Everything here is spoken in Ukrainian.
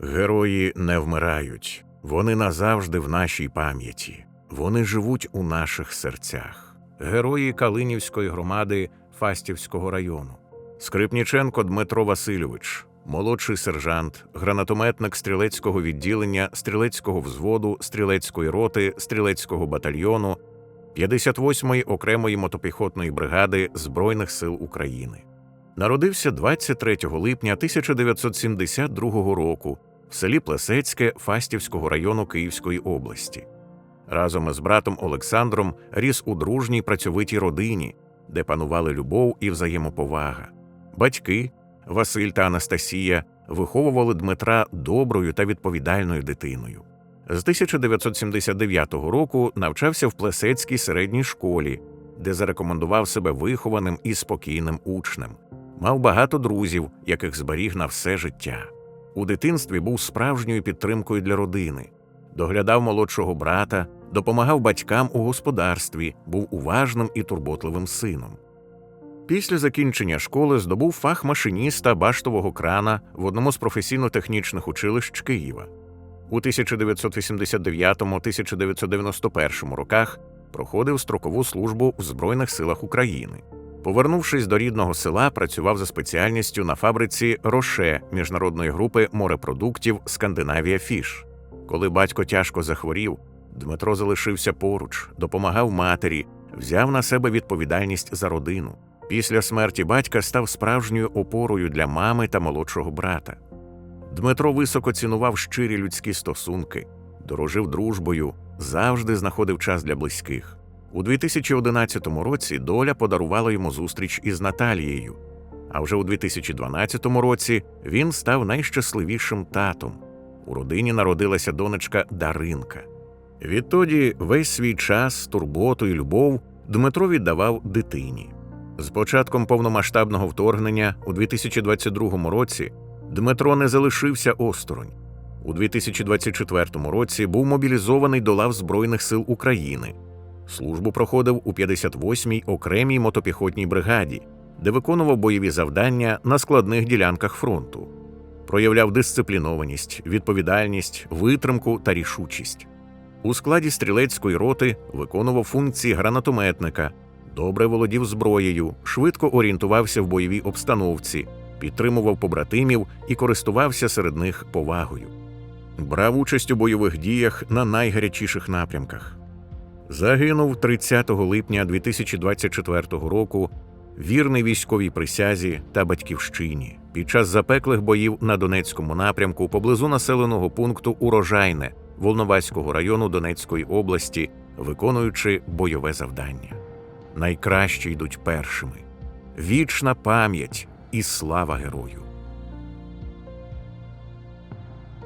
Герої не вмирають, вони назавжди в нашій пам'яті, вони живуть у наших серцях. Герої Калинівської громади Фастівського району. Скрипніченко Дмитро Васильович, молодший сержант, гранатометник стрілецького відділення, стрілецького взводу, стрілецької роти, стрілецького батальйону, 58-ї окремої мотопіхотної бригади Збройних сил України. Народився 23 липня 1972 року в селі Плесецьке Фастівського району Київської області. Разом із братом Олександром ріс у дружній працьовитій родині, де панували любов і взаємоповага. Батьки Василь та Анастасія виховували Дмитра доброю та відповідальною дитиною. З 1979 року навчався в Плесецькій середній школі, де зарекомендував себе вихованим і спокійним учнем. Мав багато друзів, яких зберіг на все життя. У дитинстві був справжньою підтримкою для родини, доглядав молодшого брата, допомагав батькам у господарстві, був уважним і турботливим сином. Після закінчення школи здобув фах машиніста баштового крана в одному з професійно-технічних училищ Києва. У 1989-1991 роках проходив строкову службу в Збройних силах України. Повернувшись до рідного села, працював за спеціальністю на фабриці Роше міжнародної групи морепродуктів Скандинавія Фіш. Коли батько тяжко захворів, Дмитро залишився поруч, допомагав матері, взяв на себе відповідальність за родину. Після смерті батька став справжньою опорою для мами та молодшого брата. Дмитро високо цінував щирі людські стосунки, дорожив дружбою, завжди знаходив час для близьких. У 2011 році доля подарувала йому зустріч із Наталією. А вже у 2012 році він став найщасливішим татом. У родині народилася донечка Даринка. Відтоді весь свій час, турботу і любов Дмитро віддавав дитині. З початком повномасштабного вторгнення у 2022 році Дмитро не залишився осторонь. У 2024 році був мобілізований до лав Збройних сил України. Службу проходив у 58-й окремій мотопіхотній бригаді, де виконував бойові завдання на складних ділянках фронту, проявляв дисциплінованість, відповідальність, витримку та рішучість. У складі стрілецької роти виконував функції гранатометника, добре володів зброєю, швидко орієнтувався в бойовій обстановці, підтримував побратимів і користувався серед них повагою. Брав участь у бойових діях на найгарячіших напрямках. Загинув 30 липня 2024 року вірний військовій присязі та батьківщині під час запеклих боїв на Донецькому напрямку поблизу населеного пункту Урожайне Волноваського району Донецької області, виконуючи бойове завдання. Найкращі йдуть першими. Вічна пам'ять і слава герою.